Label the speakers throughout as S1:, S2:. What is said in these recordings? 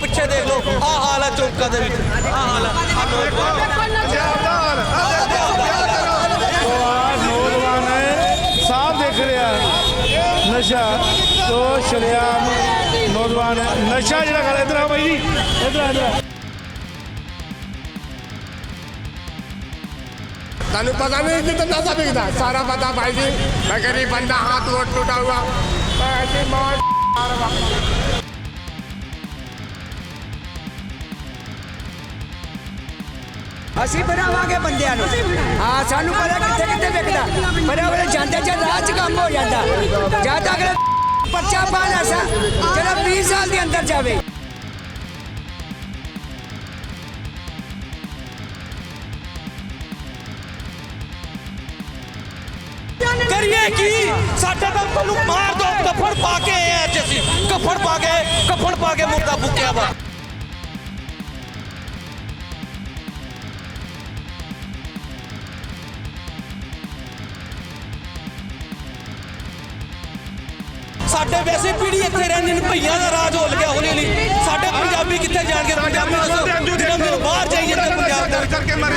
S1: ਪਿੱਛੇ ਦੇਖ ਲਓ। ਆ ਹਾਲ ਹੈ ਚੌਂਕਾ ਦੇ ਵਿੱਚ। ਆ ਹਾਲ ਹੈ।
S2: ਨਸ਼ਾ ਤੋ ਸ਼ਰਿਆਮ ਨੌਜਵਾਨ ਨਸ਼ਾ ਜਿਹੜਾ ਗੱਲ ਇਧਰ ਆ ਬਾਈ ਜੀ। ਇਧਰ ਆ ਇਧਰ
S3: ਤੁਹਾਨੂੰ ਪਤਾ ਨਹੀਂ ਕਿ ਤੰਨਾ ਸਾ ਵਿਕਦਾ। ਸਾਰਾ ਪਤਾ ਭਾਈ ਜੀ। ਮੈਂ ਗਰੀਬ ਬੰਦਾ ਹੱਥ ਵੋਟ ਟੁੱਟਾ ਹੁਆ ਮੈਂ ਐਸੀ ਮਾਰ।
S4: ਵਾਪਸ ਅਸੀਂ ਬਣਾਵਾਂਗੇ ਬੰਦਿਆਂ ਨੂੰ। ਹਾਂ, ਸਾਨੂੰ ਪਤਾ ਕਿੱਥੇ ਕਿੱਥੇ ਵਿਕਦਾ। ਪਰ ਉਹ ਜਾਂਦੇ ਜਦ ਰਾਹ 'ਚ ਕੰਮ ਹੋ ਜਾਂਦਾ। ਜਦ ਤੱਕ ਬੱਚਾ ਬਾਹਰ ਆਸਾ ਜਿਹੜਾ 20 ਸਾਲ ਦੇ ਅੰਦਰ ਜਾਵੇ।
S1: ਕਰੀਏ ਕੀ? ਸਾਡੇ ਤਾਂ ਤੁਹਾਨੂੰ ਮਾਰ ਦੋ ਕਫੜ ਪਾ ਕੇ ਆਏ ਇੱਥੇ ਰਹਿੰਦੇ ਨੇ, ਭਈਆਂ ਦਾ ਰਾਜ ਹੋ ਗਿਆ ਹੌਲੀ ਲਈ। ਸਾਡੇ ਪੰਜਾਬੀ ਕਿੱਥੇ ਜਾਣਗੇ? ਪੰਜਾਬੀ ਦੱਸੋ। ਬਾਹਰ ਜਾਈਏ ਤਾਂ ਪੰਜਾਬ
S3: ਕਰਕੇ ਮਰੇ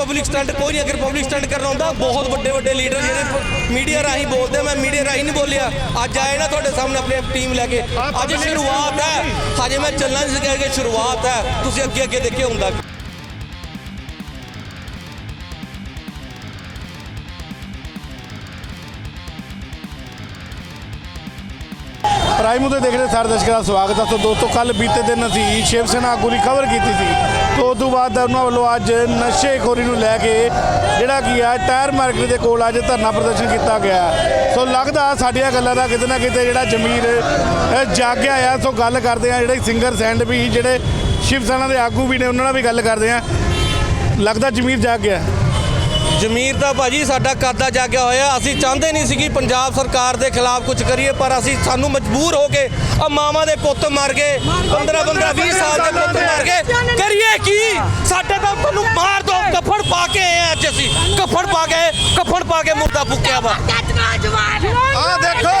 S1: ਪਬਲਿਕ ਸਟੰਟ ਕੋਈ ਨਹੀਂ ਅਗਰ ਪਬਲਿਕ ਸਟੰਟ ਕਰਨਾ ਹੁੰਦਾ ਬਹੁਤ ਵੱਡੇ ਵੱਡੇ ਲੀਡਰ ਜਿਹੜੇ ਮੀਡੀਆ ਰਾਹੀਂ ਬੋਲਦੇ ਮੈਂ ਮੀਡੀਆ ਰਾਹੀਂ ਨਹੀਂ ਬੋਲਿਆ। ਅੱਜ ਆਏ ਨਾ ਤੁਹਾਡੇ ਸਾਹਮਣੇ ਆਪਣੀ ਟੀਮ ਲੈ ਕੇ। ਅੱਜ ਸ਼ੁਰੂਆਤ ਹੈ। ਹਜੇ ਮੈਂ ਚੱਲਣਾ ਨਹੀਂ ਸਿੱਖਿਆ ਕਿ ਸ਼ੁਰੂਆਤ ਹੈ। ਤੁਸੀਂ ਅੱਗੇ ਅੱਗੇ ਦੇਖਿਓ ਹੁੰਦਾ।
S2: ਪ੍ਰਾਈਮ ਉਤੇ ਦੇਖ ਰਹੇ ਸਾਰੇ ਦਰਸ਼ਕਾਂ ਦਾ ਸਵਾਗਤ ਹੈ। ਸੋ ਦੋਸਤੋ ਕੱਲ ਬੀਤੇ ਦਿਨ ਅਸੀਂ ਸ਼ਿਵ ਸੈਨਾ ਆਗੂ ਦੀ ਖਬਰ ਕੀਤੀ ਸੀ। ਤੋਂ ਉਸ ਤੋਂ ਬਾਅਦ ਉਹਨਾਂ ਵੱਲੋਂ ਅੱਜ ਨਸ਼ੇਖੋਰੀ ਨੂੰ ਲੈ ਕੇ ਜਿਹੜਾ ਕੀ ਆ ਟਾਇਰ ਮਾਰਕੀਟ ਦੇ ਕੋਲ ਅੱਜ ਧਰਨਾ ਪ੍ਰਦਰਸ਼ਨ ਕੀਤਾ ਗਿਆ ਸੋ ਲੱਗਦਾ ਸਾਡੀਆਂ ਗੱਲਾਂ ਦਾ ਕਿਤੇ ਨਾ ਕਿਤੇ ਜਿਹੜਾ ਜ਼ਮੀਰ ਜਾਗਿਆ ਆ। ਸੋ ਗੱਲ ਕਰਦੇ ਆ ਜਿਹੜੇ ਸਿੰਗਰ ਸੈਂਡ ਵੀ ਜਿਹੜੇ ਸ਼ਿਵ ਸੈਨਾ ਦੇ ਆਗੂ ਵੀ ਨੇ, ਉਹਨਾਂ ਨਾਲ ਵੀ ਗੱਲ ਕਰਦੇ ਆ ਲੱਗਦਾ ਜ਼ਮੀਰ ਜਾਗ ਗਿਆ।
S1: ਜ਼ਮੀਰ ਦਾ ਭਾਜੀ ਸਾਡਾ ਕਰਦਾ ਜਾਗਿਆ ਹੋਇਆ। ਅਸੀਂ ਚਾਹੁੰਦੇ ਨਹੀਂ ਸੀ ਕਿ ਪੰਜਾਬ ਸਰਕਾਰ ਦੇ ਖਿਲਾਫ ਕੁਝ ਕਰੀਏ ਪਰ ਅਸੀਂ ਸਾਨੂੰ ਮਜਬੂਰ ਹੋ ਕੇ ਆ ਮਾਵਾਂ ਦੇ ਪੁੱਤ ਮਰ ਗਏ। 15 15 20 ਸਾਲ ਦੇ ਪੁੱਤ ਮਰ ਗਏ। ਕਰੀਏ ਕੀ? ਸਾਡੇ ਤਾਂ ਤੁਹਾਨੂੰ ਮਾਰ ਦੋ। ਕਫੜ ਪਾ ਕੇ ਆਏ ਅੱਜ ਅਸੀਂ। ਕਫੜ ਪਾ ਕੇ ਕਫੜ ਪਾ ਕੇ ਮੁਰਦਾ ਫੁੱਕਿਆ ਵਾ।
S3: ਆ ਦੇਖੋ।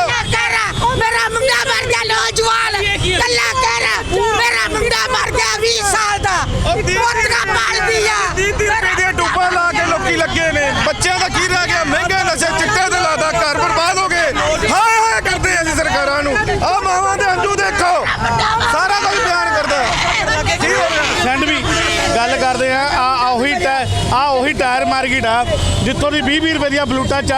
S5: ਮੇਰਾ ਮੁੰਡਾ ਮਰ ਗਿਆ ਨੌਜਵਾਨ। ਕੱਲਾ ਕਰ। ਮੇਰਾ ਮੁੰਡਾ ਮਰ ਗਿਆ 20 ਸਾਲ ਦਾ। ਦਿਆ
S3: ਦੀਦੀ ਰੁਪਏ ਦੀਆਂ ਟੂਪਾਂ ਲਾ ਕੇ ਲੋਕੀ ਲੱਗੇ ਨੇ ਬੱਚਿਆਂ ਦਾ ਕੀ ਰਹਿ ਗਿਆ ਮਹਿੰਗੇ ਨਸ਼ੇ ਚਿੱਟੇ ਤੇ ਲਾਦਾ ਘਰ ਬਰਬਾਦ ਹੋ ਗਏ। ਹਾਏ ਹਾਏ ਕਰਦੇ ਅਸੀਂ ਸਰਕਾਰਾਂ ਨੂੰ। ਆ ਮਾਵਾਂ ਦੇ ਅੰਜੂ ਦੇਖੋ। ਸਾਰਾ ਕੁਝ ਬਿਆਨ ਕਰਦਾ ਕੀ ਹੋ ਰਿਹਾ?
S2: ਸੈਂਡ ਵੀ ਗੱਲ ਕਰਦੇ ਆ ਆ ਆ ਉਹੀ ਟਾਇਰ ਆ ਉਹੀ ਟਾਇਰ ਮਾਰਕੀਟ ਆ ਜਿੱਥੋਂ ਦੀ 20 20 ਰੁਪਏ ਦੀਆਂ ਬਲੂਟਾਂ ਚ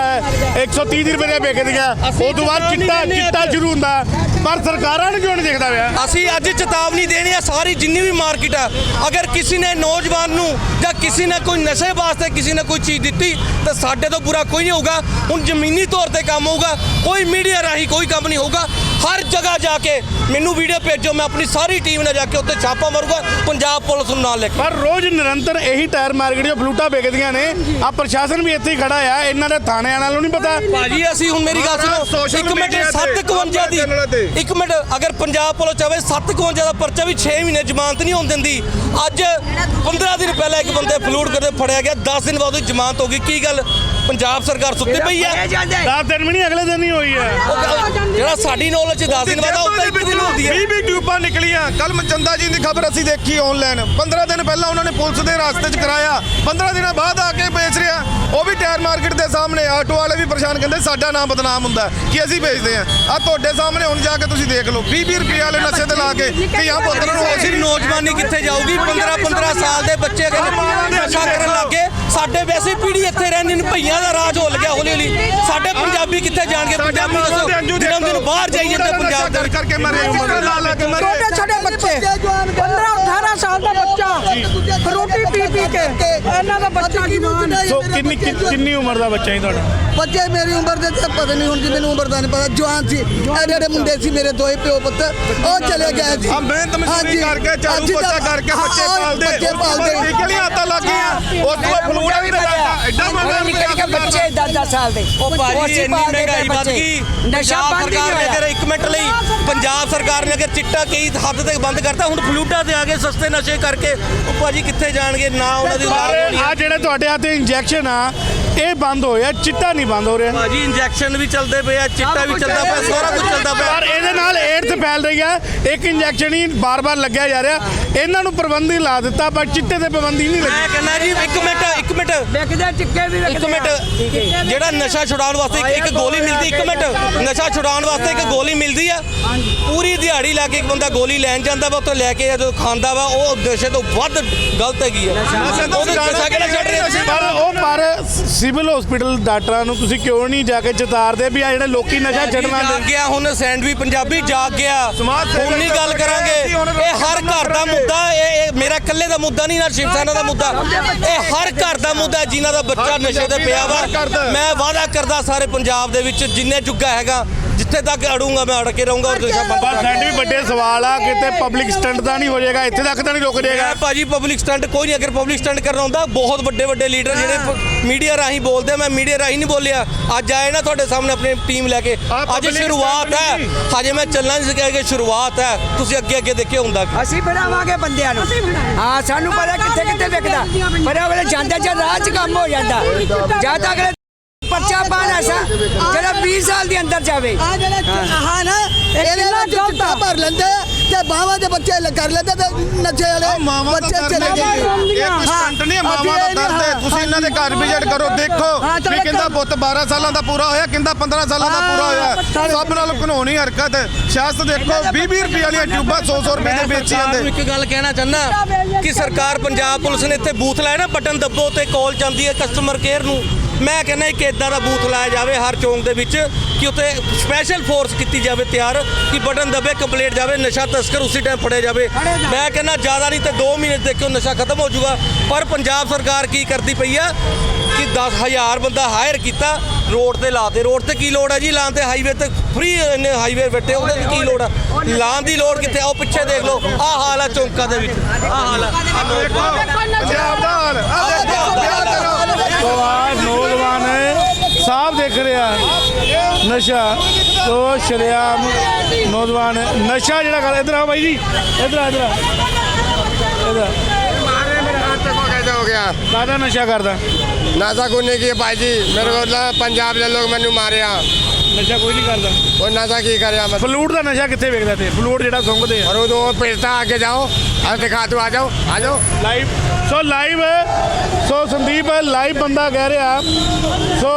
S2: 130 ਦੀਆਂ ਵਿਕਦੀਆਂ। ਉਸ ਤੋਂ ਬਾਅਦ ਚਿੱਟਾ ਚਿੱਟਾ ਸ਼ੁਰੂ ਹੁੰਦਾ। ਪਰ ਸਰਕਾਰਾਂ ਨੂੰ ਕਿਉਂ ਨਹੀਂ ਦੇਖਦਾ ਪਿਆ?
S1: ਅਸੀਂ ਅੱਜ ਚੇਤਾਵਨੀ ਦੇਣੀ ਹੈ, ਸਾਰੀ ਜਿੰਨੀ ਵੀ ਮਾਰਕੀਟ ਆ, ਅਗਰ ਕਿਸੇ ਨੇ ਨੌਜਵਾਨ ਨੂੰ ਜਾਂ ਕਿਸੇ ਨੇ ਕੋਈ ਨਸ਼ੇ ਵਾਸਤੇ ਕਿਸੇ ਨੇ ਕੋਈ ਚੀਜ਼ ਦਿੱਤੀ, ਤਾਂ ਸਾਡੇ ਤੋਂ ਬੁਰਾ ਕੋਈ ਨਹੀਂ ਹੋਊਗਾ। ਹੁਣ ਜ਼ਮੀਨੀ ਤੌਰ ਤੇ ਕੰਮ ਹੋਊਗਾ, ਕੋਈ ਮੀਡੀਆ ਰਾਹੀਂ ਕੋਈ ਕੰਮ ਨਹੀਂ ਹੋਊਗਾ। ਹਰ ਜਗ੍ਹਾ ਜਾ ਕੇ ਮੈਨੂੰ ਵੀਡੀਓ ਭੇਜੋ ਮੈਂ ਆਪਣੀ ਸਾਰੀ ਟੀਮ ਨਾਲ ਜਾ ਕੇ ਉੱਥੇ ਛਾਪਾ ਮਾਰੂਗਾ ਪੰਜਾਬ ਪੁਲਿਸ ਨੂੰ ਨਾਲ ਲੈ ਕੇ।
S2: ਪਰ ਰੋਜ਼ ਨਿਰੰਤਰ ਇਹੀ ਟਾਇਰ ਮਾਰਕੀਟ 'ਚ ਬਲੂਟਾਂ ਵਿਕਦੀਆਂ ਨੇ ਆ ਪ੍ਰਸ਼ਾਸਨ ਵੀ ਇੱਥੇ ਹੀ ਖੜਾ ਆ ਇਹਨਾਂ ਦੇ ਥਾਣਿਆਂ ਨਾਲੋਂ ਨਹੀਂ ਪਤਾ।
S1: ਭਾਜੀ ਅਸੀਂ ਹੁਣ ਮੇਰੀ ਗੱਲ ਸੁਣੋ ਇੱਕ ਮਿੰਟ
S3: media ਤੇ
S1: 751 ਦੀ। ਇੱਕ ਮਿੰਟ ਅਗਰ ਪੰਜਾਬ ਪੁਲਿਸ ਚਾਵੇ 751 ਦਾ ਪਰਚਾ ਵੀ 6 ਮਹੀਨੇ ਜ਼ਮਾਨਤ ਨਹੀਂ ਹੋਣ ਦਿੰਦੀ। ਅੱਜ 15 ਦਿਨ ਪਹਿਲਾਂ ਇੱਕ ਬੰਦੇ ਫਲੂਟ ਕਰਦੇ ਫੜਿਆ ਗਿਆ 10 ਦਿਨ ਬਾਅਦ ਉਹਦੀ ਜ਼ਮਾਨਤ ਹੋ ਗਈ। ਕੀ ਗੱਲ? ਪੰਜਾਬ ਸਰਕਾਰ ਸੁੱਤੀ ਪਈ ਹੈ
S4: ਜਾਂਦੇ।
S2: 10 ਦਿਨ ਵੀ ਨਹੀਂ ਅਗਲੇ ਦਿਨ ਹੀ ਹੋਈ ਹੈ
S1: ਜਿਹੜਾ ਸਾਡੀ ਨੌਲੇਜ 'ਚ 10 ਦਿਨ ਬਾਅਦ ਆਉਂਦਾ ਇੱਕ ਦਿਨ ਹੁੰਦੀ ਹੈ।
S3: 20 20 ਟਿਊਬਾਂ ਨਿਕਲੀਆਂ। ਕੱਲ ਮਚੰਦਾ ਜੀ ਦੀ ਖਬਰ ਅਸੀਂ ਦੇਖੀ ਆਨਲਾਈਨ 15 ਦਿਨ ਪਹਿਲਾਂ ਉਹਨਾਂ ਨੇ ਪੁਲਿਸ ਦੇ ਰਾਸਤੇ 'ਚ ਕਰਾਇਆ। 15 ਦਿਨਾਂ ਬਾਅਦ ਆ ਕੇ ਵੇਚ ਰਿਹਾ। ਉਹ ਵੀ ਟਾਇਰ ਮਾਰਕੀਟ ਦੇ ਸਾਹਮਣੇ ਆਟੋ ਵਾਲੇ ਵੀ ਪਰੇਸ਼ਾਨ ਕਹਿੰਦੇ ਸਾਡਾ ਨਾਮ ਬਦਨਾਮ ਹੁੰਦਾ ਕਿ ਅਸੀਂ ਵੇਚਦੇ ਆ ਆ ਤੁਹਾਡੇ ਸਾਹਮਣੇ ਹੁਣ ਜਾ ਕੇ ਤੁਸੀਂ ਦੇਖ ਲਓ। 20 20 ਰੁਪਏ ਵਾਲੇ ਨਸ਼ੇ ਤੇ ਲਾ ਕੇ ਕਿ ਆ ਪੁੱਤਰ ਨੂੰ
S1: ਅਸੀਂ ਨੌਜਵਾਨੀ ਕਿੱਥੇ ਜਾਊਗੀ? 15 15 ਸਾਲ ਦੇ ਬੱਚੇ ਅਗਰ ਨਸ਼ਾ ਕਰਨ ਲੱਗੇ ਸਾਡੇ ਵੈਸੇ ਪੀੜੀ ਇੱਥੇ ਰਹਿੰਦੇ ਨੇ ਭਈਆਂ ਦਾ ਰਾਜ ਹੋ ਗਿਆ ਹੌਲੀ ਹੌਲੀ। ਸਾਡੇ ਪੰਜਾਬੀ ਕਿੱਥੇ ਜਾਣਗੇ? ਪੰਜਾਬੀ ਦੱਸੋ। ਪੰਜਾਬ ਦੇ
S6: ਬੱਚਾ ਜਵਾਨ।
S2: ਸੋ ਕਿੰਨੀ ਕਿ- ਕਿੰਨੀ ਉਮਰ ਦਾ ਬੱਚਾ ਹੈ ਤੁਹਾਡਾ?
S6: ਬੱਚੇ ਮੇਰੀ ਉਮਰ ਦੇ ਤੇ ਪਤਾ ਨਹੀਂ ਹੁਣ ਜੀ ਮੈਨੂੰ ਉਮਰ ਦਾ ਨਹੀਂ ਪਤਾ ਜਵਾਨ ਸੀ। ਇਹ ਜਿਹੜੇ ਮੁੰਡੇ ਸੀ ਮੇਰੇ ਦੋਏ ਪਿਓ ਪੁੱਤ ਉਹ ਚਲੇ ਗਏ ਸੀ।
S3: ਆ ਮਿਹਨਤ ਮਜ਼ਦੂਰੀ। ਕਰਕੇ
S6: ਅੱਜ
S3: ਪੋਚਾ ਕਰਕੇ
S6: ਹਾਂ,
S3: ਬੱਚੇ
S6: ਹਾਂ,
S3: ਪਾਲਦੇ।
S6: ਬੱਚੇ ਪਾਲਦੇ।
S3: ਨਿਕਲੀ ਆਤਾ ਲੱਗ ਗਈਆਂ। ਉਸ ਤੋਂ ਫਲੂੜਾ ਵੀ
S4: ਨਿੱਕੇ ਨਿੱਕੇ ਬੱਚੇ ਦਾਦਾ 10 ਸਾਲ ਦੇ।
S1: ਉਹ ਭਾਜੀ ਇੰਨੀ
S4: ਪਏ
S1: ਵੱਧ
S4: ਬੱਚੇ।
S1: ਗਈ।
S4: ਨਸ਼ਾ
S1: ਪੰਜਾਬ
S4: ਬੰਦ ਹੀ
S1: ਸਰਕਾਰ ਨੇ
S4: ਨਹੀਂ ਹੋਇਆ
S1: ਇੱਕ ਮਿੰਟ ਲਈ ਪੰਜਾਬ ਸਰਕਾਰ ਨੇ ਅਗਰ ਚਿੱਟਾ ਕਈ ਹੱਦ ਤੱਕ ਬੰਦ ਕਰਤਾ ਹੁਣ ਫਲੂਟਾ ਤੇ ਆ ਗਏ ਸਸਤੇ ਨਸ਼ੇ ਕਰਕੇ। ਉਹ ਭਾਜੀ ਕਿੱਥੇ ਜਾਣਗੇ? ਨਾ ਉਹਨਾਂ ਦੀ ਔਲਾਦ ਹੋਣੀ
S2: ਆ।
S1: ਹੈ।
S2: ਜਿਹੜੇ ਤੁਹਾਡੇ ਹੱਥ ਇੰਜੈਕਸ਼ਨ ਆ ਇਹ ਬੰਦ ਹੋਇਆ ਚਿੱਟਾ ਨਹੀਂ ਬੰਦ ਹੋ ਰਿਹਾ।
S1: ਭਾਜੀ ਇੰਜੈਕਸ਼ਨ ਵੀ ਚੱਲਦੇ ਪਏ ਆ ਚਿੱਟਾ ਵੀ ਚੱਲਦਾ ਪਿਆ ਸਾਰਾ ਕੁਝ ਚੱਲਦਾ ਪਿਆ।
S2: ਪਰ ਇਹਦੇ ਨਾਲ ਏਡਸ ਫੈਲ ਰਹੀ ਹੈ ਇੱਕ ਇੰਜੈਕਸ਼ਨ ਹੀ ਬਾਰ-ਬਾਰ ਲੱਗਿਆ ਜਾ ਰਿਹਾ। ਇਹਨਾਂ ਨੂੰ ਪ੍ਰਬੰਧੀ ਲਾ ਦਿੱਤਾ ਪਰ ਚਿੱਟੇ ਤੇ ਪਾਬੰਦੀ ਨਹੀਂ ਲੱਗੀ।
S1: ਮੈਂ ਕਹਿੰਦਾ ਜੀ ਇੱਕ ਮਿੰਟ ਇੱਕ ਮਿੰਟ।
S4: ਵਿਕਦੇ ਚਿੱਕੇ ਵੀ
S1: ਇੱਕ
S4: ਵਿਕਦੇ
S1: ਮਿੰਟ ਜਿਹੜਾ ਨਸ਼ਾ ਛੁਡਾਉਣ ਵਾਸਤੇ ਇੱਕ- ਗੋਲੀ ਮਿਲਦੀ ਇੱਕ ਮਿੰਟ। ਨਸ਼ਾ ਛੁਡਾਉਣ ਵਾਸਤੇ ਇੱਕ ਗੋਲੀ ਮਿਲਦੀ ਆ। ਪੂਰੀ ਦਿਹਾੜੀ ਲਾ ਕੇ ਇੱਕ ਬੰਦਾ ਗੋਲੀ ਲੈਣ ਜਾਂਦਾ ਵਾ ਉੱਥੋਂ ਲੈ ਕੇ ਜਦੋਂ ਖਾਂਦਾ ਵਾ ਉਹ ਨਸ਼ੇ ਤੋਂ ਵੱਧ ਗਲਤ ਹੈਗੀ ਆ। ਉਹਦੇ ਨਸ਼ਾ ਕਿਹੜਾ ਛੱਡ ਰਹੇ ਤੁਸੀਂ
S2: ਪਰ ਉਹ ਪਰ ਸਿਵਲ ਹਸਪੀਟਲ ਡਾਕਟਰਾਂ ਨੂੰ ਤੁਸੀਂ ਕਿਉਂ ਨਹੀਂ ਜਾ ਕੇ ਚਿਤਾਰਦੇ ਵੀ ਆ ਜਿਹੜੇ ਲੋਕੀ ਨਸ਼ਾ ਛੱਡਣਾ
S1: ਜਾਗ ਗਿਆ ਹੁਣ ਸੈਂਡਵੀ ਪੰਜਾਬੀ ਜਾਗ ਗਿਆ। ਹੁਣ ਨਹੀਂ ਗੱਲ ਕਰਾਂਗੇ। ਇਹ ਹਰ ਘਰ ਦਾ ਮੁੱਦਾ ਇਹ ਮੇਰਾ ਇਕੱਲੇ ਦਾ ਮੁੱਦਾ ਨਹੀਂ ਨਾ ਸ਼ਿਵ ਸੈਨਾ ਦਾ ਮੁੱਦਾ। ਇਹ ਹਰ ਘਰ ਦਾ ਮੁੱਦਾ ਜਿਨ੍ਹਾਂ ਦਾ ਬੱਚਾ ਨਸ਼ੇ ਤੇ ਪਿਆ। ਵਾ। ਮੈਂ ਵਾਅਦਾ ਕਰਦਾ ਸਾਰੇ ਪੰਜਾਬ ਦੇ ਵਿੱਚ ਜਿੰਨੇ ਜੁੱਗਾ ਹੈਗਾ ਜਿੱਥੇ ਤੱਕ ਅੜੂੰਗਾ ਮੈਂ ਅੜ ਕੇ ਰਹੂੰਗਾ ਔਰ ਨਸ਼ਾ ਬੰਦ
S2: ਪਰ ਸਾਡੇ ਵੀ ਵੱਡੇ ਸਵਾਲ ਆ ਕਿਤੇ ਪਬਲਿਕ ਸਟੰਟ ਤਾਂ ਨਹੀਂ ਹੋ ਜਾਏਗਾ ਇੱਥੇ ਤੱਕ ਤਾਂ ਨਹੀਂ ਰੁਕ ਜਾਏਗਾ।
S1: ਮੈਂ ਭਾਜੀ ਪਬਲਿਕ ਸਟੰਟ ਕੋਈ ਨਹੀਂ ਅਗਰ ਪਬਲਿਕ ਸਟੰਟ ਕਰਨਾ ਹੁੰਦਾ ਬਹੁਤ ਵੱਡੇ ਵੱਡੇ ਲੀਡਰ ਜਿਹੜੇ ਮੀਡੀਆ ਰਾਹੀਂ ਬੋਲਦੇ ਆ, ਮੈਂ ਮੀਡੀਆ ਰਾਹੀਂ ਨਹੀਂ ਬੋਲਿਆ। ਅੱਜ ਆਏ ਨਾ ਤੁਹਾਡੇ ਸਾਹਮਣੇ ਆਪਣੀ ਟੀਮ ਲੈ ਕੇ।
S3: ਆਹ
S1: ਅੱਜ
S3: public
S1: ਸ਼ੁਰੂਆਤ ਹੈ। ਹਜੇ ਮੈਂ ਚੱਲਣਾ ਨਹੀਂ ਸਿੱਖਿਆ ਕਿ ਸ਼ੁਰੂਆਤ ਹੈ। ਤੁਸੀਂ ਅੱਗੇ ਅੱਗੇ ਦੇਖਿਓ ਹੁੰਦਾ ਕੀ।
S4: ਅਸੀਂ ਬਣਾਵਾਂਗੇ ਬੰਦਿਆਂ ਨੂੰ। ਹਾਂ ਸਾਨੂੰ ਪਤਾ ਕਿੱਥੇ ਕਿੱਥੇ ਵਿਕਦਾ। ਪਰ ਅਗਲੇ ਜਾਂਦੇ ਜਾਂ ਰਾਹ 'ਚ ਕੰਮ ਹੋ ਜਾਂਦਾ। ਜਾਂ ਤਾਂ ਅਗਲੇ ਪਰਚਾ ਪਾਣ ਐਸਾ ਜਿਹੜਾ 20 ਸਾਲ ਦੇ ਅੰਦਰ ਜਾਵੇ।
S6: ਆ ਜਿਹੜੇ ਹਾਂ। ਨਾ ਇਹਦੇ ਨਾਲ ਚਿੱਟਾ ਭਰ ਲੈਂਦੇ ਤੇ ਬਾਵਾ ਦੇ ਬੱਚੇ ਲ- ਕਰ ਲੈਂਦੇ ਤੇ ਨਸ਼ੇ ਵਾਲੇ ਬੱਚੇ ਚਲੇ ਜਾਂਦੇ
S3: ਇਹ ਕੋਈ ਸਟੰਟ ਨਹੀਂ ਹੈ, ਮਾਵਾ ਦਾ ਦਰਦ ਹੈ। ਤੁਸੀਂ ਇਹਨਾਂ ਦੇ ਘਰ ਵਿਜ਼ਿਟ ਕਰੋ ਦੇਖੋ ਵੀ ਕਿੰਦਾ ਪੁੱਤ 12 ਸਾਲਾਂ ਦਾ ਪੂਰਾ ਹੋਇਆ ਕਿੰਦਾ 15 ਸਾਲਾਂ ਦਾ ਪੂਰਾ ਹੋਇਆ। ਸਭ ਨਾਲ ਘਨੋਣੀ ਹਰਕਤ। ਹੈ ਸਿਆਸਤ ਦੇਖੋ 20 20 ਰੁਪਏ ਵਾਲੀਆਂ ਟਿਊਬਾਂ 100 100 ਰੁਪਏ ਦੇ ਵੇਚੀ ਜਾਂਦੇ।
S1: ਇੱਕ ਗੱਲ ਕਹਿਣਾ ਚਾਹੁੰਦਾ ਕਿ ਸਰਕਾਰ ਪੰਜਾਬ ਪੁਲਿਸ ਨੇ ਇੱਥੇ ਬੂਥ ਲਾਇਆ ਨਾ ਬਟਨ ਦੱਬੋ ਤੇ ਕਾਲ ਜਾਂਦੀ ਹੈ ਕਸਟਮਰ ਕੇਅਰ ਨੂੰ। ਮੈਂ ਕਹਿੰਦਾ ਇੱਕ ਇਦਾਂ ਦਾ ਬੂਥ ਲਾਇਆ ਜਾਵੇ ਹਰ ਚੌਂਕ ਦੇ ਵਿੱਚ ਕਿ ਉੱਥੇ ਸਪੈਸ਼ਲ ਫੋਰਸ ਕੀਤੀ ਜਾਵੇ ਤਿਆਰ ਕਿ ਬਟਨ ਦੱਬੇ ਕੰਪਲੀਟ ਜਾਵੇ ਨਸ਼ਾ ਤਸਕਰ ਉਸੇ ਟਾਈਮ ਫੜਿਆ ਜਾਵੇ ਮੈਂ ਕਹਿੰਦਾ ਜ਼ਿਆਦਾ ਨਹੀਂ ਤੇ 2 ਮਹੀਨੇ ਦੇਖਿਓ ਨਸ਼ਾ ਖਤਮ ਹੋ ਜਾਊਗਾ ਪਰ ਪੰਜਾਬ ਸਰਕਾਰ ਕੀ ਕਰਦੀ ਪਈ ਆ ਕਿ 10000 ਬੰਦਾ ਹਾਇਰ ਕੀਤਾ ਰੋਡ ਤੇ ਲਾਤੇ ਰੋਡ ਤੇ ਕੀ ਲੋੜ ਹੈ ਜੀ ਲਾਉਣ ਤੇ ਹਾਈਵੇ ਤੇ ਫ੍ਰੀ ਹਾਈਵੇ ਬੈਠੇ ਉਹਦੇ ਤੇ ਕੀ ਲੋੜ ਆ ਲਾਉਣ ਦੀ ਲੋੜ ਕਿੱਥੇ ਆ ਉਹ ਪਿੱਛੇ ਦੇਖ ਲਓ ਆਹ ਹਾਲ ਆ ਚੌਂਕਾਂ ਦੇ ਵਿੱਚ ਆਹ ਹਾਲ ਆ
S3: ਪੰਜਾਬ ਦਾ ਹਾਲ ਆ ਦੇਖੋ ਵਿਆਹ ਕਰੋ
S2: ਸੋ ਆ ਨੌਜਵਾਨ ਸਾਫ਼ ਦੇਖ ਰਿਹਾ ਨਸ਼ਾ ਤੋ ਸ਼ਰਿਆਮ ਨੌਜਵਾਨ ਨਸ਼ਾ ਜਿਹੜਾ ਕਰ ਇਧਰ ਆ ਬਾਈ ਜੀ ਇਧਰ ਆ ਇਧਰ ਆ। ਇਧਰ
S7: ਹੋ ਗਿਆ
S2: ਦਾਦਾ ਨਸ਼ਾ ਕਰਦਾ?
S7: ਨਸ਼ਾ ਕੋਈ ਨਹੀਂ ਕੀ ਭਾਈ ਜੀ? ਮੇਰੇ ਕੋਲ ਪੰਜਾਬ ਦੇ ਲੋਕ ਮੈਨੂੰ ਮਾਰਿਆ।
S2: ਨਸ਼ਾ ਕੋਈ ਨਹੀਂ ਕਰਦਾ।
S7: ਉਹ ਨਸ਼ਾ ਕੀ ਕਰਿਆ ਮੈਂ?
S2: ਫਲੂਟ ਦਾ ਨਸ਼ਾ ਕਿੱਥੇ ਵੇਖਦਾ ਤੇ? ਫਲੂਟ ਜਿਹੜਾ ਸੁੰਘਦੇ ਆ।
S7: ਔਰ ਉਹ ਪੇਟਾ ਅੱਗੇ ਜਾਓ। ਆ ਦਿਖਾ ਦੋ ਆ ਜਾਓ ਆ ਜਾਓ।
S2: Live show live show Sandeep live ਬੰਦਾ ਕਹਿ ਰਿਹਾ। ਸੋ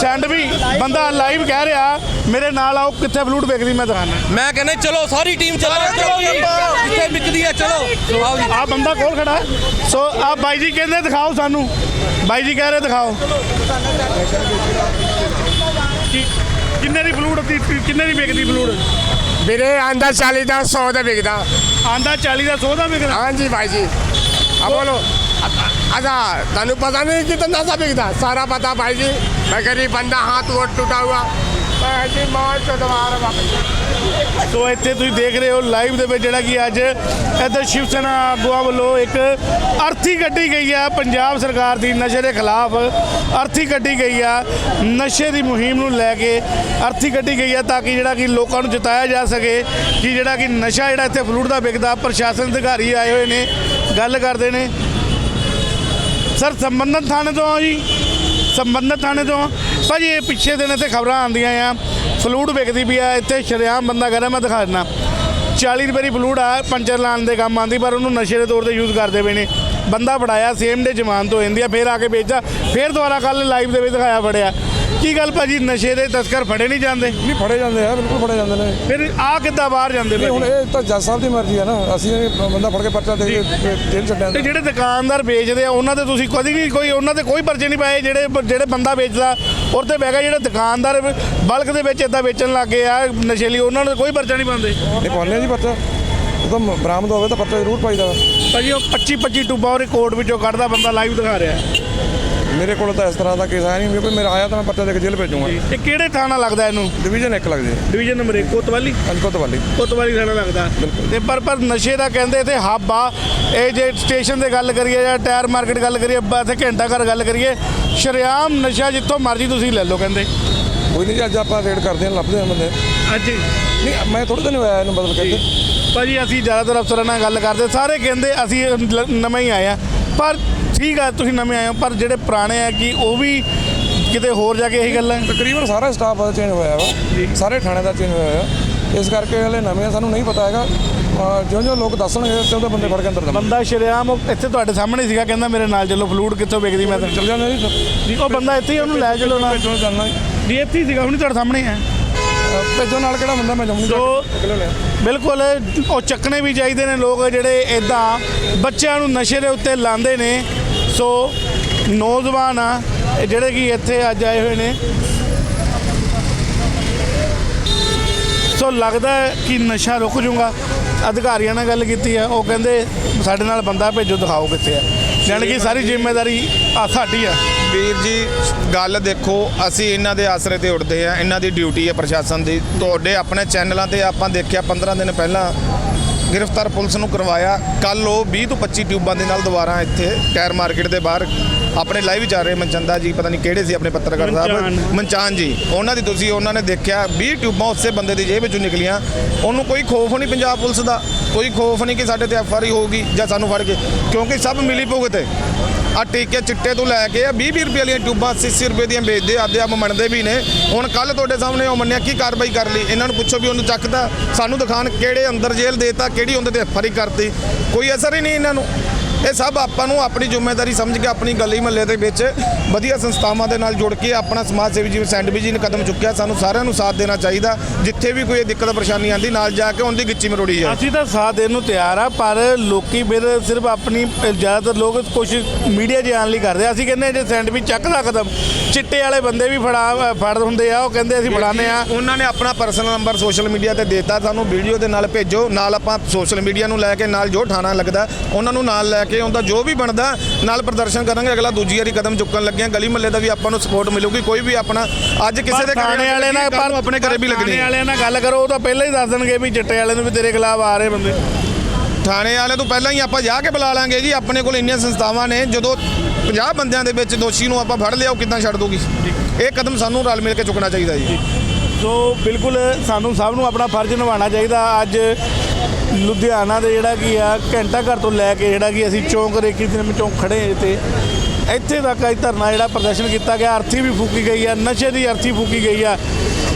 S2: ਸੈਂਡ ਵੀ ਬੰਦਾ ਲਾਈਵ ਕਹਿ ਰਿਹਾ ਮੇਰੇ ਨਾਲ ਆਓ ਕਿੱਥੇ ਫਲੂਟ ਵੇਖਦੀ ਮੈਂ ਦਿਖਾਣਾ
S1: ਮੈਂ ਕਹਿੰਦਾ ਚਲੋ ਸਾਰੀ ਟੀਮ ਚਲੋ ਕਿੱਥੇ ਵਿਕਦੀ ਹੈ ਚਲੋ
S2: ਆ ਬੰਦਾ ਕੋਲ ਖੜਾ ਸੋ ਆ ਬਾਈ ਜੀ ਕਹਿੰਦੇ ਦਿਖਾਓ ਸਾਨੂੰ। ਬਾਈ ਜੀ ਕਹਿ ਰਹੇ ਦਿਖਾਓ। ਕਿੰਨੇ ਦੀ ਫਲੂਟ ਕਿੰਨੇ ਦੀ ਵਿਕਦੀ ਫਲੂਟ
S7: ਵੀਰੇ ਆਂਦਾ 40 ਦਾ 100 ਦਾ ਵਿਕਦਾ।
S2: ਆਂਦਾ 40 ਦਾ 100 ਦਾ ਵਿਕਦਾ?
S7: ਹਾਂਜੀ ਬਾਈ ਜੀ। ਆ ਬੋਲੋ। अच्छा तनु पता नहीं कितना नशा बिकता सारा पता भाई जी मैं गरीब बंदा हाथ वोट टूटा हुआ मैं ऐसी मौत को दबा रहा वापस
S2: ਸੋ ਇੱਥੇ ਤੁਸੀਂ ਦੇਖ ਰਹੇ ਹੋ ਲਾਈਵ ਦੇ ਵਿੱਚ ਜਿਹੜਾ ਕਿ ਅੱਜ ਇੱਧਰ ਸ਼ਿਵ ਸੈਨਾ ਆਗੂਆਂ ਵੱਲੋਂ ਇੱਕ ਅਰਥੀ ਕੱਢੀ ਗਈ ਆ ਪੰਜਾਬ ਸਰਕਾਰ ਦੀ ਨਸ਼ੇ ਦੇ ਖਿਲਾਫ ਅਰਥੀ ਕੱਢੀ ਗਈ ਆ ਨਸ਼ੇ ਦੀ ਮੁਹਿੰਮ ਨੂੰ ਲੈ ਕੇ ਅਰਥੀ ਕੱਢੀ ਗਈ ਆ ਤਾਂ ਕਿ ਜਿਹੜਾ ਕਿ ਲੋਕਾਂ ਨੂੰ ਜਿਤਾਇਆ ਜਾ ਸਕੇ ਕਿ ਜਿਹੜਾ ਕਿ ਨਸ਼ਾ ਜਿਹੜਾ ਇੱਥੇ ਫਲੂਟ ਦਾ ਵਿਕਦਾ ਪ੍ਰਸ਼ਾਸਨ ਅਧਿਕਾਰੀ ਆਏ ਹੋਏ ਨੇ ਗੱਲ ਕਰਦੇ ਨੇ ਸਰ ਸੰਬੰਧਤ ਥਾਣੇ ਤੋਂ ਆ ਜੀ। ਸੰਬੰਧਤ ਥਾਣੇ ਤੋਂ ਆ। ਭਾਜੀ, ਇਹ ਪਿੱਛੇ ਦਿਨ ਇੱਥੇ ਖਬਰਾਂ ਆਉਂਦੀਆਂ ਆ। ਫਲੂਡ ਵਿਕਦੀ ਵੀ ਆ, ਇੱਥੇ ਸ਼ਰੇਆਮ ਬੰਦਾ ਕਹਿੰਦਾ, ਮੈਂ ਦਿਖਾ ਦਿੰਦਾ। 40 ਰੁਪਏ ਦੀ ਫਲੂਡ ਆ, ਪੰਚਰ ਲਾਉਣ ਦੇ ਕੰਮ ਆਉਂਦੀ, ਪਰ ਉਹਨੂੰ ਨਸ਼ੇ ਦੇ ਤੌਰ ਤੇ ਯੂਜ਼ ਕਰਦੇ ਪਏ ਨੇ। ਬੰਦਾ ਫੜਾਇਆ ਸੇਮ ਡੇ ਜ਼ਮਾਨਤ ਹੋ ਜਾਂਦੀ ਆ, ਫੇਰ ਆ ਕੇ ਵੇਚਦਾ, ਫੇਰ ਦੁਬਾਰਾ ਕੱਲ ਲਾਈਵ ਦੇ ਵਿੱਚ ਦਿਖਾਇਆ ਫੜਿਆ। ਕੀ ਗੱਲ ਭਾਜੀ ਨਸ਼ੇ ਦੇ ਤਸਕਰ ਫੜੇ ਨਹੀਂ ਜਾਂਦੇ?
S8: ਨਹੀਂ ਫੜੇ ਜਾਂਦੇ ਆ ਬਿਲਕੁਲ ਫੜੇ ਜਾਂਦੇ ਨੇ।
S2: ਫਿਰ ਆ ਕਿੱਦਾਂ ਬਾਹਰ ਜਾਂਦੇ
S8: ਨਹੀਂ ਹੁਣ
S2: ਭਾਜੀ?
S8: ਇਹ ਤਾਂ ਜੱਜ ਸਾਹਿਬ ਦੀ ਮਰਜ਼ੀ ਆ ਨਾ। ਅਸੀਂ ਇਹ ਬੰਦਾ ਫੜ ਕੇ ਪਰਚਾ ਦੇ ਕੇ ਜੇਲ੍ਹ ਛੱਡਿਆ
S2: ਤੇ ਜਿਹੜੇ ਦੁਕਾਨਦਾਰ ਵੇਚਦੇ ਆ ਉਹਨਾਂ ਤੇ ਤੁਸੀਂ ਕਦੀ ਵੀ ਕੋਈ ਉਹਨਾਂ ਤੇ ਕੋਈ ਪਰਚੇ ਨਹੀਂ ਪਾਏ ਜਿਹੜੇ ਜਿਹੜੇ ਬੰਦਾ ਵੇਚਦਾ ਉਹ ਤੇ ਬਹਿ ਗਿਆ ਜਿਹੜੇ ਦੁਕਾਨਦਾਰ ਬਲਕ ਦੇ ਵਿੱਚ ਇਦਾਂ ਵੇਚਣ ਲੱਗੇ ਆ ਨਸ਼ੇਲੀ ਉਹਨਾਂ ਨੂੰ ਕੋਈ ਪਰਚਾ ਨਹੀਂ ਪਾਉਂਦੇ।
S8: ਇਹ ਪਾਉਂਦੇ ਆ ਜੀ ਪਰਚਾ। ਉਹ ਤਾਂ ਬਰਾਮਦ ਹੋਵੇ ਤਾਂ ਪਰਚਾ ਜ਼ਰੂਰ ਪਾਈਦਾ।
S2: ਭਾਜੀ ਉਹ 25 25 ਟੂਬਾ ਉਹ ਰਿਕਾਰਡ ਵਿੱਚੋਂ ਕੱਢਦਾ ਬੰਦਾ ਲਾਈਵ ਦਿਖਾ ਰਿਹਾ।
S8: ਮੇਰੇ ਕੋਲ ਤਾਂ ਇਸ ਤਰ੍ਹਾਂ ਦਾ ਕੇਸ ਆਇਆ ਨਹੀਂ ਕੋਲ ਮੇਰਾ ਆਇਆ ਤਾਂ ਮੈਂ ਪਰਚਾ ਦੇ ਕੇ ਜੇਲ੍ਹ ਭੇਜੂੰਗਾ।
S2: ਇਹ ਕਿਹੜੇ ਥਾਣਾ ਲੱਗਦਾ ਇਹਨੂੰ?
S8: ਡਿਵੀਜ਼ਨ ਇੱਕ ਲੱਗਦੀ ਹੈ।
S2: ਡਿਵੀਜ਼ਨ ਨੰਬਰ 1 ਕੋਤਵਾਲੀ?
S8: ਅੰਕਤ ਵਾਲੀ
S2: ਕੋਤਵਾਲੀ ਥਾਣਾ ਲੱਗਦਾ। ਤੇ ਪਰ ਪਰ ਨਸ਼ੇ ਦਾ ਕਹਿੰਦੇ ਤੇ ਹੱਬ ਆ। ਇਹ ਜੇ ਸਟੇਸ਼ਨ ਤੇ ਗੱਲ ਕਰੀਏ ਜਾਂ ਟਾਇਰ ਮਾਰਕੀਟ ਗੱਲ ਕਰੀਏ ਇੱਥੇ ਘੰਟਾ ਘਰ ਗੱਲ ਕਰੀਏ ਸ਼ਰੇਆਮ ਨਸ਼ਾ ਜਿੱਥੋਂ ਮਰਜ਼ੀ ਤੁਸੀਂ ਲੈ ਲਓ ਕਹਿੰਦੇ।
S8: ਕੋਈ ਨਹੀਂ ਜੀ ਅੱਜ ਆਪਾਂ ਰੇਡ ਕਰਦੇ ਹਾਂ ਲੱਭਦੇ ਹਾਂ ਬੰਦੇ।
S2: ਅੱਜ
S8: ਨਹੀਂ ਮੈਂ ਥੋੜੇ ਦਿਨ ਹੋਇਆ ਇਹਨੂੰ ਬਦਲ ਕੇ
S2: ਭਾਜੀ ਅਸੀਂ ਜ਼ਿਆਦਾਤਰ ਅਫਸਰਾਂ ਨਾਲ ਗੱਲ ਕਰਦੇ ਸਾਰੇ ਕਹਿੰਦੇ ਅਸੀਂ ਲ- ਨਵੇਂ ਹੀ ਆਏ ਆ ਪਰ ਠੀਕ ਆ ਤੁਸੀਂ ਨਵੇਂ ਆਏ ਹੋ ਪਰ ਜਿਹੜੇ ਪੁਰਾਣੇ ਆ ਕਿ ਉਹ ਵੀ ਕਿਤੇ ਹੋਰ ਜਾ ਕੇ ਇਹੀ ਗੱਲਾਂ?
S8: ਤਕਰੀਬਨ ਸਾਰਾ ਸਟਾਫ ਚੇਂਜ ਹੋਇਆ ਵਾ। ਸਾਰੇ ਥਾਣੇ ਦਾ ਚੇਂਜ ਹੋਇਆ ਆ ਇਸ ਕਰਕੇ ਹਲੇ ਨਵੇਂ ਆ, ਸਾਨੂੰ ਨਹੀਂ ਪਤਾ ਹੈਗਾ। ਜਿਉਂ ਜਿਉਂ ਲੋਕ ਦੱਸਣਗੇ ਤੇ ਉਹਦੇ ਬੰਦੇ ਫੜ ਕੇ ਅੰਦਰ ਦਮ
S2: ਬੰਦਾ ਸ਼ਰੇਆਮ ਉਹ ਇੱਥੇ ਤੁਹਾਡੇ ਸਾਹਮਣੇ ਸੀਗਾ ਕਹਿੰਦਾ ਮੇਰੇ ਨਾਲ ਚੱਲੋ ਫਲੂਡ ਕਿੱਥੋਂ ਵੇਚਦੀ ਮੈਂ ਤਾਂ।
S8: ਚੱਲ ਜਾਂਦੇ ਜੀ
S2: ਜੀ ਉਹ ਬੰਦਾ ਇੱਥੇ ਹੀ ਉਹਨੂੰ ਲੈ ਚਲੋ ਨਾਲ।
S8: ਜਾਣਾ
S2: ਜੀ। ਇੱਥੇ ਹੀ ਸੀਗਾ ਹੁਣੀ ਤੁਹਾਡੇ ਸਾਹਮਣੇ ਹੈ
S8: ਭੇਜੋ ਨਾਲ ਕਿਹੜਾ ਬੰਦਾ ਮੈਂ
S2: ਸੋ
S8: ਨਿਕਲ ਲਿਆ।
S2: ਬਿਲਕੁਲ ਉਹ ਚੱਕਣੇ ਵੀ ਚਾਹੀਦੇ ਨੇ ਲੋਕ ਜਿਹੜੇ ਇਦਾਂ ਬੱਚਿਆਂ ਨੂੰ ਨਸ਼ੇ ਦੇ ਉੱਤੇ ਲਾਉਂਦੇ ਨੇ। ਸੋ ਨੌਜਵਾਨ ਆ ਜਿਹੜੇ ਕਿ ਇੱਥੇ ਅੱਜ ਆਏ ਹੋਏ ਨੇ। ਸੋ ਲੱਗਦਾ ਕਿ ਨਸ਼ਾ ਰੁਕ ਜੂਗਾ ਅਧਿਕਾਰੀਆਂ ਨਾਲ ਗੱਲ ਕੀਤੀ ਹੈ, ਉਹ ਕਹਿੰਦੇ ਸਾਡੇ ਨਾਲ ਬੰਦਾ ਭੇਜੋ, ਦਿਖਾਓ ਕਿੱਥੇ ਹੈ। ਜਾਣੀ ਕਿ ਸਾਰੀ ਜ਼ਿੰਮੇਵਾਰੀ ਆ ਸਾਡੀ ਆ
S3: ਵੀਰ ਜੀ, ਗੱਲ ਦੇਖੋ, ਅਸੀਂ ਇਹਨਾਂ ਦੇ ਆਸਰੇ ਤੇ ਉੱਠਦੇ ਆ ਇਹਨਾਂ ਦੀ ਡਿਊਟੀ ਹੈ ਪ੍ਰਸ਼ਾਸਨ ਦੀ। ਤੁਹਾਡੇ ਆਪਣੇ ਚੈਨਲਾਂ ਤੇ ਆਪਾਂ ਦੇਖਿਆ 15 ਦਿਨ ਪਹਿਲਾਂ ਗ੍ਰਿਫਤਾਰ ਪੁਲਿਸ ਨੂੰ ਕਰਵਾਇਆ। ਕੱਲ ਉਹ 20 ਤੋਂ 25 ਟਿਊਬਾਂ ਦੇ ਨਾਲ ਦੁਬਾਰਾ ਇੱਥੇ ਟਾਇਰ ਮਾਰਕੀਟ ਦੇ ਬਾਹਰ ਆਪਣੇ ਲਾਈਵ ਚੱਲ ਰਹੇ ਮਨਚੰਦਾ ਜੀ ਪਤਾ ਨਹੀਂ ਕਿਹੜੇ ਸੀ ਆਪਣੇ ਪੱਤਰਕਾਰ ਸਾਹਿਬ।
S2: ਮਨਚਾਨ।
S3: ਮਨਚਾਨ ਜੀ ਉਹਨਾਂ ਦੀ ਤੁਸੀਂ ਉਹਨਾਂ ਨੇ ਦੇਖਿਆ 20 ਟਿਊਬਾਂ ਉਸੇ ਬੰਦੇ ਦੀ ਜੇਬ ਵਿੱਚੋਂ ਨਿਕਲੀਆਂ। ਉਹਨੂੰ ਕੋਈ ਖੋਫ ਨਹੀਂ ਪੰਜਾਬ ਪੁਲਿਸ ਦਾ ਕੋਈ ਖੋਫ ਨਹੀਂ ਕਿ ਸਾਡੇ ਤੇ ਐਫ ਆਰ ਆਈ ਹੋਊਗੀ ਜਾਂ ਸਾਨੂੰ ਫੜ ਕੇ ਕਿਉਂਕਿ ਸਭ ਮਿਲੀ ਭੁਗਤ ਹੈ। ਆ ਟੀਕੇ ਚਿੱਟੇ ਤੋਂ ਲੈ ਕੇ ਆ 20 20 ਰੁਪਏ ਵਾਲੀਆਂ ਟਿਊਬਾਂ 80 80 ਰੁਪਏ ਦੀਆਂ ਵੇਚਦੇ ਆਦੇ ਆਪ ਮੰਨਦੇ ਵੀ ਨੇ। ਹੁਣ ਕੱਲ ਤੁਹਾਡੇ ਸਾਹਮਣੇ ਉਹ ਮੰਨਿਆ, ਕੀ ਕਾਰਵਾਈ ਕਰ ਲਈ? ਇਹਨਾਂ ਨੂੰ ਪੁੱਛੋ ਵੀ ਉਹਨੂੰ ਚੱਕਦਾ। ਸਾਨੂੰ ਦਿਖਾਣ ਕਿਹੜੇ ਅੰਦਰ ਜੇਲ੍ਹ ਦੇਤਾ, ਕਿਹੜੀ ਉਹਦੇ ਤੇ ਫਰੀ ਕਰਤੀ। ਕੋਈ ਅਸਰ ਹੀ ਨਹੀਂ ਇਹਨਾਂ ਨੂੰ। ਇਹ ਸਭ ਆਪਾਂ ਨੂੰ ਆਪਣੀ ਜ਼ਿੰਮੇਵਾਰੀ ਸਮਝ ਕੇ ਆਪਣੀ ਗਲੀ ਮਹੱਲੇ ਦੇ ਵਿੱਚ ਵਧੀਆ ਸੰਸਥਾਵਾਂ ਦੇ ਨਾਲ ਜੁੜ ਕੇ ਆਪਣਾ ਸਮਾਜ ਸੇਵੀ ਜਿਵੇਂ ਸੈਂਡਵਿਚ ਜੀ ਨੇ ਕਦਮ ਚੁੱਕਿਆ ਸਾਨੂੰ ਸਾਰਿਆਂ ਨੂੰ ਸਾਥ ਦੇਣਾ ਚਾਹੀਦਾ। ਜਿੱਥੇ ਵੀ ਕੋਈ ਦਿੱਕਤ ਪਰੇਸ਼ਾਨੀ ਆਂਦੀ ਨਾਲ ਜਾ ਕੇ ਉਹਦੀ ਗਿੱਚੀ ਮਰੋੜੀ ਹੈ
S2: ਅਸੀਂ ਤਾਂ ਸਾਥ ਦੇਣ ਨੂੰ ਤਿਆਰ ਆ ਪਰ ਲੋਕੀ ਫਿਰ ਸਿਰਫ ਆਪਣੀ ਜ਼ਿਆਦਾਤਰ ਲੋਕ ਕੋਸ਼ਿਸ਼ ਮੀਡੀਆ 'ਚ ਆਉਣ ਲਈ ਕਰਦੇ। ਅਸੀਂ ਕਹਿੰਦੇ ਜੇ ਸੈਂਡਵਿਚ ਚੱਕਦਾ ਕਦਮ ਚਿੱਟੇ ਵਾਲੇ ਬੰਦੇ ਵੀ ਫੜਾ ਫੜ ਹੁੰਦੇ ਆ ਉਹ ਕਹਿੰਦੇ ਅਸੀਂ ਫੜਾਉਂਦੇ ਆ।
S3: ਉਹਨਾਂ ਨੇ ਆਪਣਾ ਪਰਸਨਲ ਨੰਬਰ ਸੋਸ਼ਲ ਮੀਡੀਆ ਤੇ ਦਿੱਤਾ ਸਾਨੂੰ ਵੀਡੀਓ ਦੇ ਨਾਲ ਭੇਜੋ ਨਾਲ ਆਪਾਂ ਸੋਸ਼ਲ ਮੀਡੀਆ ਨੂੰ ਲੈ ਕੇ ਨਾਲ ਜੋ ਠਾਣਾ ਲੱਗਦਾ ਉਹਨਾਂ ਨੂੰ ਨਾਲ ਲੈ ਕੇ ਉਹਦਾ ਜੋ ਵੀ ਬਣਦਾ ਨਾਲ ਪ੍ਰਦਰਸ਼ਨ ਕਰਾਂਗੇ ਅਗਲਾ ਦੂਜੀ ਵਾਰੀ ਕਦਮ ਚੁੱਕਣ ਲੱਗੇ ਹਾਂ। ਗਲੀ ਮਹੱਲੇ ਦਾ ਵੀ ਆਪਾਂ ਨੂੰ ਸਪੋਰਟ ਮਿਲੂਗੀ ਕੋਈ ਵੀ ਆਪਣਾ ਅੱਜ ਕਿਸੇ ਦੇ ਘਰੇ
S2: ਥਾਣੇ ਵਾਲੇ ਨਾਲ
S3: ਨੂੰ ਆਪਣੇ ਘਰੇ ਵੀ ਲੱਗਣੀ
S2: ਥਾਣੇ। ਵਾਲਿਆਂ ਨਾਲ ਗੱਲ ਕਰੋ ਉਹ ਤਾਂ ਪਹਿਲਾਂ ਹੀ ਦੱਸ ਦੇਣਗੇ ਵੀ ਚਿੱਟੇ ਵਾਲੇ ਨੂੰ ਵੀ ਤੇਰੇ ਖਿਲਾਫ ਆ ਰਹੇ ਬੰਦੇ।
S3: ਥਾਣੇ ਵਾਲੇ ਤੋਂ ਪਹਿਲਾਂ ਹੀ ਆਪਾਂ ਜਾ ਕੇ ਬੁਲਾ ਲਾਂਗੇ ਜੀ ਆਪਣੇ ਕੋਲ ਇੰਨੀਆਂ ਸੰਸਥਾਵਾਂ ਨੇ ਜਦੋਂ 50 ਬੰਦਿਆਂ ਦੇ ਵਿੱਚ ਦੋਸ਼ੀ ਨੂੰ ਆਪਾਂ ਫੜ ਲਿਆ ਉਹ ਕਿੱਦਾਂ ਛੱਡ ਦੋਗੀ ਇਹ ਕਦਮ ਸਾਨੂੰ ਰਲ ਮਿਲ ਕੇ ਚੁੱਕਣਾ ਚਾਹੀਦਾ ਜੀ।
S2: ਸੋ ਬਿਲਕੁਲ ਸਾਨੂੰ ਸਭ ਨੂੰ ਆਪਣਾ ਫਰਜ਼ ਨਿਭਾਉਣਾ ਚਾਹੀਦਾ। ਅੱਜ ਲੁਧਿਆਣਾ ਦੇ ਜਿਹੜਾ ਕੀ ਆ, ਘੰਟਾ ਘਰ ਤੋਂ ਲੈ ਕੇ ਜਿਹੜਾ ਕਿ ਅਸੀਂ ਚੌਂਕ ਰੇਖੀ ਸਿਨੇਮਾ ਚੌਂਕ ਖੜੇ ਹਾਂ ਤੇ ਇੱਥੇ ਤੱਕ ਅੱਜ ਧਰਨਾ ਜਿਹੜਾ ਪ੍ਰਦਰਸ਼ਨ ਕੀਤਾ ਗਿਆ, ਅਰਥੀ ਵੀ ਫੂਕੀ ਗਈ ਆ, ਨਸ਼ੇ ਦੀ ਅਰਥੀ ਫੂਕੀ ਗਈ ਆ।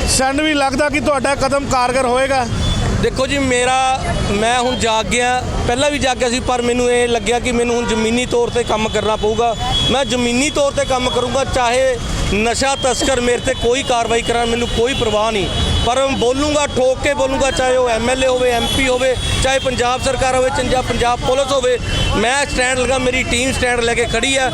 S2: ਸਾਨੂੰ ਵੀ ਲੱਗਦਾ ਕਿ ਤੁਹਾਡਾ ਕਦਮ ਕਾਰਗਰ ਹੋਏਗਾ।
S1: ਦੇਖੋ ਜੀ, ਮੇਰਾ, ਮੈਂ ਹੁਣ ਜਾਗ ਗਿਆ। ਪਹਿਲਾਂ ਵੀ ਜਾਗ ਗਿਆ ਸੀ, ਪਰ ਮੈਨੂੰ ਇਹ ਲੱਗਿਆ ਕਿ ਮੈਨੂੰ ਹੁਣ ਜ਼ਮੀਨੀ ਤੌਰ ਤੇ ਕੰਮ ਕਰਨਾ ਪਊਗਾ। ਮੈਂ ਜ਼ਮੀਨੀ ਤੌਰ ਤੇ ਕੰਮ ਕਰੂੰਗਾ, ਚਾਹੇ ਨਸ਼ਾ ਤਸਕਰ ਮੇਰੇ ਤੇ ਕੋਈ ਕਾਰਵਾਈ ਕਰਾਂ, ਮੈਨੂੰ ਕੋਈ ਪਰਵਾਹ ਨਹੀਂ। ਪਰ ਮੈਂ ਬੋਲੂੰਗਾ, ਠੋਕ ਕੇ ਬੋਲੂੰਗਾ, ਚਾਹੇ ਉਹ ਐਮਐਲਏ ਹੋਵੇ ਐਮਪੀ ਹੋਵੇ, ਚਾਹੇ ਪੰਜਾਬ ਸਰਕਾਰ ਹੋਵੇ ਜਾਂ ਪੰਜਾਬ ਪੁਲਿਸ ਹੋਵੇ, ਮੈਂ ਸਟੈਂਡ ਲਗਾ, ਮੇਰੀ ਟੀਮ ਸਟੈਂਡ ਲੈ ਕੇ ਖੜੀ ਆ।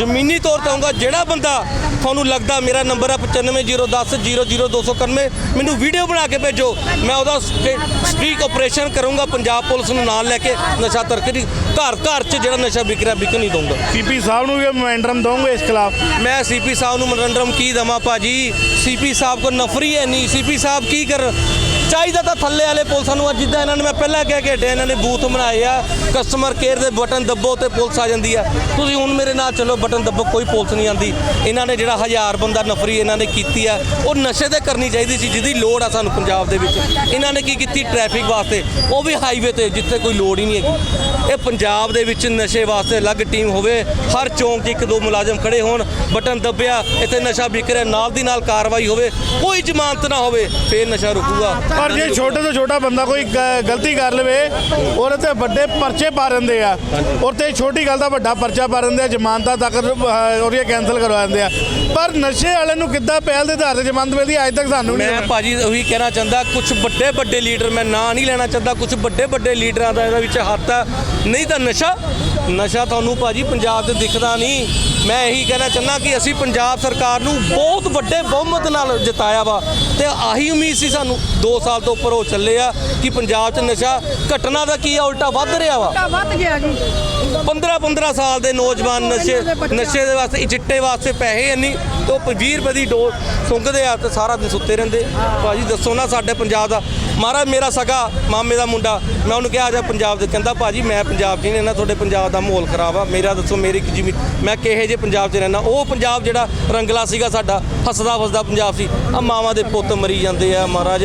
S1: ਜ਼ਮੀਨੀ ਤੌਰ ਤੇ ਆਊਂਗਾ ਜਿਹੜਾ ਬੰਦਾ ਤੁਹਾਨੂੰ ਲੱਗਦਾ ਮੇਰਾ ਨੰਬਰ ਆ 9501000291 ਮੈਨੂੰ ਵੀਡੀਓ ਬਣਾ ਕੇ ਭੇਜੋ ਮੈਂ ਉਹਦਾ ਸਟ੍ਰੀਕ ਆਪਰੇਸ਼ਨ ਕਰੂੰਗਾ ਪੰਜਾਬ ਪੁਲਿਸ ਨੂੰ ਨਾਲ ਲੈ ਕੇ ਨਸ਼ਾ ਤਰਕਰੀ ਘਰ ਘਰ 'ਚ ਜਿਹੜਾ ਨਸ਼ਾ ਵਿਕ ਰਿਹਾ ਵਿਕ ਨਹੀਂ ਦਊਂਗਾ।
S2: ਸੀਪੀ ਸਾਹਿਬ ਨੂੰ ਵੀ ਮੈਂਡਰਮ ਦਵਾਂਗੇ ਇਸ ਖਿਲਾਫ?
S1: ਮੈਂ ਸੀਪੀ ਸਾਹਿਬ ਨੂੰ ਮਨੋਰੰਜਨ ਕੀ ਦਵਾਂ ਭਾਜੀ? ਸੀਪੀ ਸਾਹਿਬ ਕੋ ਨਫਰੀ ਹੈ ਨਹੀਂ ਸੀਪੀ ਸਾਹਿਬ ਕੀ ਕਰ ਚਾਹੀਦਾ ਤਾਂ ਥੱਲੇ ਵਾਲੇ ਪੁਲਿਸਾਂ ਨੂੰ ਆ, ਜਿੱਦਾਂ ਇਹਨਾਂ ਨੇ ਮੈਂ ਪਹਿਲਾਂ ਕਹਿ ਕੇ ਹਟਿਆ ਇਹਨਾਂ ਨੇ ਬੂਥ ਬਣਾਏ ਆ ਕਸਟਮਰ ਕੇਅਰ ਦੇ ਬਟਨ ਦੱਬੋ ਤੇ ਪੁਲਿਸ ਆ ਜਾਂਦੀ ਆ। ਤੁਸੀਂ ਹੁਣ ਮੇਰੇ ਨਾਲ ਚਲੋ ਬਟਨ ਦੱਬੋ ਕੋਈ ਪੁਲਿਸ ਨਹੀਂ ਆਂਦੀ। ਇਹਨਾਂ ਨੇ ਜਿਹੜਾ ਹਜ਼ਾਰ ਬੰਦਾ ਨਫਰੀ ਇਹਨਾਂ ਨੇ ਕੀਤੀ ਆ ਉਹ ਨਸ਼ੇ ਤੇ ਕਰਨੀ ਚਾਹੀਦੀ ਸੀ ਜਿਹਦੀ ਲੋੜ ਆ ਸਾਨੂੰ ਪੰਜਾਬ ਦੇ ਵਿੱਚ। ਇਹਨਾਂ ਨੇ ਕੀ ਕੀਤੀ? ਟ੍ਰੈਫਿਕ ਵਾਸਤੇ। ਉਹ ਵੀ ਹਾਈਵੇ ਤੇ ਜਿੱਥੇ ਕੋਈ ਲੋੜ ਹੀ ਨਹੀਂ ਹੈਗੀ। ਇਹ ਪੰਜਾਬ ਦੇ ਵਿੱਚ ਨਸ਼ੇ ਵਾਸਤੇ ਅਲੱਗ ਟੀਮ ਹੋਵੇ ਹਰ ਚੌਂਕ 'ਚ ਇੱਕ ਦੋ ਮੁਲਾਜ਼ਮ ਖੜੇ ਹੋਣ ਬਟਨ ਦੱਬਿਆ ਇੱਥੇ ਨਸ਼ਾ ਵਿਕ ਰਿਹਾ ਨਾਲ ਦੀ ਨਾਲ ਕਾਰਵਾਈ ਹੋਵੇ ਕੋਈ ਜ਼ਮਾਨਤ ਨਾ ਹੋਵੇ ਫੇਰ ਨਸ਼ਾ ਰੁਕੂਗਾ।
S2: ਪਰ ਜੇ ਛੋਟੇ ਤੋਂ ਛੋਟਾ ਬੰਦਾ ਕੋਈ ਗਲਤੀ ਕਰ ਲਵੇ ਉਹਦੇ ਤੇ ਵੱਡੇ ਪਰਚੇ ਪਾ ਦਿੰਦੇ ਆ ਔਰ ਤੇ ਛੋਟੀ ਗੱਲ ਦਾ ਵੱਡਾ ਪਰਚਾ ਪਾ ਦਿੰਦੇ ਆ ਜ਼ਮਾਨਤਾਂ ਤੱਕ ਅਹ, ਉਹਦੀਆਂ ਕੈਨਸਲ ਕਰਵਾ ਦਿੰਦੇ ਆ। ਪਰ ਨਸ਼ੇ ਵਾਲੇ ਨੂੰ ਕਿੱਦਾਂ ਪਹਿਲ ਦੇ ਆਧਾਰ ਤੇ ਜ਼ਮਾਨਤ ਮਿਲਦੀ ਅੱਜ ਤੱਕ ਸਾਨੂੰ ਨਹੀਂ
S1: ਮੈਂ ਭਾਜੀ ਉਹੀ ਕਹਿਣਾ ਚਾਹੁੰਦਾ ਕੁਝ ਵੱਡੇ ਵੱਡੇ ਲੀਡਰ ਮੈਂ ਨਾਂ ਨਹੀਂ ਲੈਣਾ ਚਾਹੁੰਦਾ ਕੁਝ ਵੱਡੇ ਵੱਡੇ ਲੀਡਰਾਂ ਦਾ ਇਹਦੇ ਵਿੱਚ ਹੱਥ ਆ ਨਹੀਂ ਤਾਂ ਨਸ਼ਾ ਨਸ਼ਾ ਤੁਹਾਨੂੰ ਭਾਜੀ ਪੰਜਾਬ 'ਚ ਦਿਖਦਾ ਨਹੀਂ। ਮੈਂ ਇਹੀ ਕਹਿਣਾ ਚਾਹੁੰਦਾ ਕਿ ਅਸੀਂ ਪੰਜਾਬ ਸਰਕਾਰ ਨੂੰ ਬਹੁਤ ਵੱਡੇ ਬਹੁਮਤ ਨਾਲ ਜਿਤਾਇਆ ਵਾ ਤੇ ਆਹੀ ਉਮੀਦ ਸੀ ਸਾਨੂੰ। 2 ਸਾਲ ਤੋਂ ਉੱਪਰ ਹੋ ਚੱਲੇ ਆ ਕਿ ਪੰਜਾਬ 'ਚ ਨਸ਼ਾ ਘਟਨਾ ਦਾ ਕੀ ਆ ਉਲਟਾ ਵੱਧ ਰਿਹਾ ਵਾ।
S5: ਵੱਧ ਗਿਆ ਜੀ।
S1: 15 15 ਸਾਲ ਦੇ ਨੌਜਵਾਨ ਨਸ਼ੇ ਨਸ਼ੇ ਦੇ ਵਾਸਤੇ ਚਿੱਟੇ ਵਾਸਤੇ ਪੈਸੇ ਇੰਨੀ ਤੇ ਉਹ 20 ਰੁਪਏ ਦੀ ਡੋਜ਼ ਸੁੰਘਦੇ ਆ ਤੇ ਸਾਰਾ ਦਿਨ ਸੁੱਤੇ ਰਹਿੰਦੇ। ਭਾਜੀ ਦੱਸੋ ਨਾ ਸਾਡੇ ਪੰਜਾਬ ਦਾ ਮਹਾਰਾਜ ਮੇਰਾ ਸਗਾ, ਮਾਮੇ ਦਾ ਮੁੰਡਾ। ਮੈਂ ਉਹਨੂੰ ਕਿਹਾ, ਜਾ ਪੰਜਾਬ ਦੇ ਕਹਿੰਦਾ ਭਾਜੀ, ਮੈਂ ਪੰਜਾਬ 'ਚ ਨਹੀਂ ਰਹਿਣਾ ਤੁਹਾਡੇ ਪੰਜਾਬ ਦਾ ਮਾਹੌਲ ਖਰਾਬ ਆ। ਮੇਰਾ ਦੱਸੋ, ਮੇਰੀ ਕੀ ਮੈਂ ਕਿਹੇ ਜੇ ਪੰਜਾਬ 'ਚ ਰਹਿਣਾ ਉਹ ਪੰਜਾਬ ਜਿਹੜਾ ਰੰਗਲਾ ਸੀਗਾ ਸਾਡਾ, ਹੱਸਦਾ ਫਸਦਾ ਪੰਜਾਬ ਸੀ। ਆ ਮਾਵਾਂ ਦੇ ਪੁੱਤ ਮਰੀ ਜਾਂਦੇ ਆ, ਮਹਾਰਾਜ।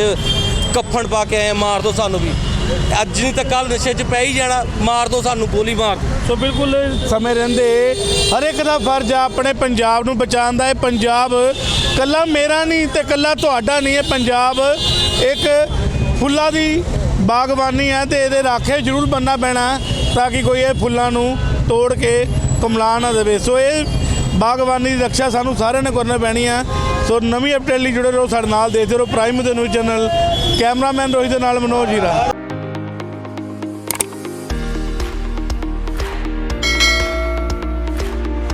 S1: ਕੱਫਣ ਪਾ ਕੇ ਆਏ ਮਾਰ ਦੋ ਸਾਨੂੰ ਵੀ। ਅੱਜ ਨਹੀਂ ਤਾਂ ਕੱਲ ਨਸ਼ੇ 'ਚ ਪੈ ਹੀ ਜਾਣਾ, ਮਾਰ ਦੋ ਸਾਨੂੰ ਗੋਲੀ ਮਾਰ
S2: ਸੋ ਬਿਲਕੁਲ ਸਮੇਂ ਰਹਿੰਦੇ ਹਰ ਇੱਕ ਦਾ ਫਰਜ਼ ਆ ਆਪਣੇ ਪੰਜਾਬ ਨੂੰ ਬਚਾਉਣ ਦਾ। ਇਹ ਪੰਜਾਬ ਕੱਲਾ ਮੇਰਾ ਨਹੀਂ ਤੇ ਕੱਲਾ ਤੁਹਾਡਾ ਨਹੀਂ, ਇਹ ਪੰਜਾਬ ਇੱਕ ਫੁੱਲਾਂ ਦੀ ਬਾਗਬਾਨੀ ਹੈ ਤੇ ਇਹਦੇ ਰਾਖੇ ਜ਼ਰੂਰ ਬੰਨਣਾ ਪੈਣਾ ਤਾਂ ਕਿ ਕੋਈ ਇਹ ਫੁੱਲਾਂ ਨੂੰ ਤੋੜ ਕੇ ਕਮਲਾ ਨਾ ਦੇਵੇ। ਸੋ ਇਹ ਬਾਗਬਾਨੀ ਦੀ ਰੱਖਿਆ ਸਾਨੂੰ ਸਾਰਿਆਂ ਨੇ ਕਰਨੀ ਪੈਣੀ ਆ। ਸੋ ਨਵੀਂ ਅਪਡੇਟ ਲਈ ਜੁੜੇ ਰਹੋ ਸਾਡੇ ਨਾਲ ਦੇਖਦੇ ਰਹੋ ਪ੍ਰਾਈਮ ਦੇ ਨਿਊਜ਼ ਚੈਨਲ ਕੈਮਰਾਮੈਨ ਰੋਹਿਤ ਦੇ ਨਾਲ ਮਨੋਜ ਹੀਰਾ।